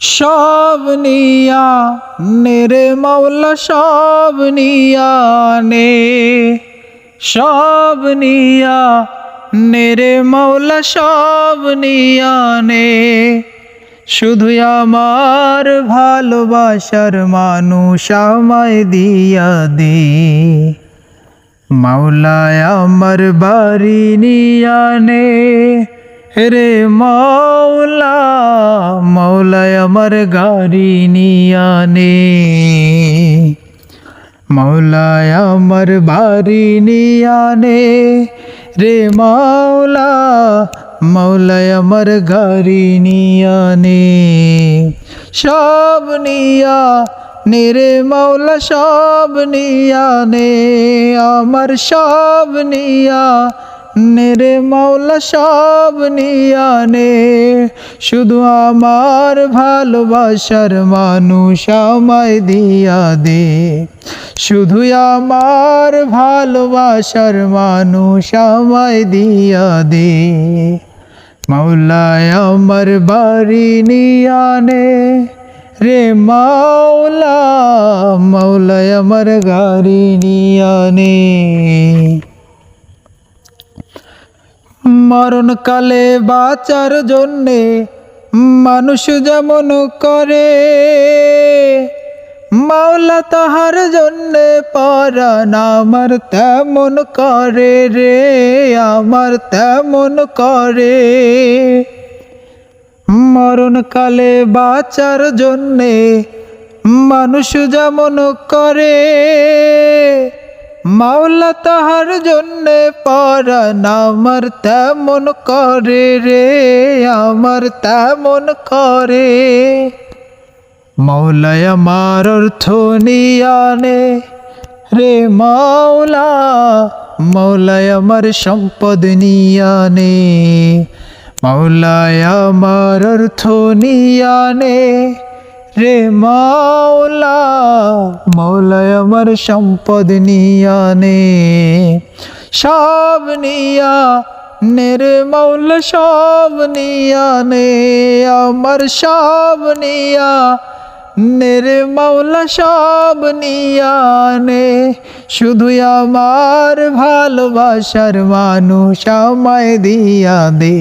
সব নিয়া নেরে মাওলা, সব নিয়া নে। সব নিয়া নেরে মাওলা, সব নিয়া নে। শুধু আমার ভালোবাসার মানুষ আমায় দিয়া দে। মাওলায় আমার বাড়ি নিয়ানে রে মাওলা, মাওলায় আমার গাড়ি নিয়ানে মাওলায় আমার বাড়ি নিয়ানে রে মাওলা, মাওলায় আমার গাড়ি নিয়ানে সব নিয়া নেরে মাওলা, সব নিয়া নে আমার সব নিয়া নেরে মাওলা, সব নিয়া নে। শুধু আমার ভালোবাসার মানুষ আমায় দিয়া দে। শুধু আমার ভালোবাসার মানুষ আমায় দিয়া দে। মাওলায় আমার বাড়ি নিয়ানে রে মাওলা, মাওলায় আমার গাড়ি নিয়ানে মরণকালে বাঁচার জন্যে মানুষ যেমন করে, মাওলা তাহার জন্যে পরাণ আমার তেমন করে রে, আমার তেমন করে। মরণকালে বাঁচার জন্যে মানুষ যেমন করে মাওলা তাহার জন্যে পরাণ আমার তেমন করে রে, আমার তেমন করে। মৌলায় আমার অর্থ নিয়ানে রে মাওলা মৌলায় আমার সম্পদ নিয়ানে মৌলায় আমার অর্থ নিয়ানে রে মাওলা মৌলায় আমার সম্পদ নিয়ানে সব নিয়া নেরে মৌলা সব নিয়ানে আমার সব নিয়া নেরে মাওলা, সব নিয়ানে শুধু আমার ভালোবাসার মানুষ আমায় দিয়া দে।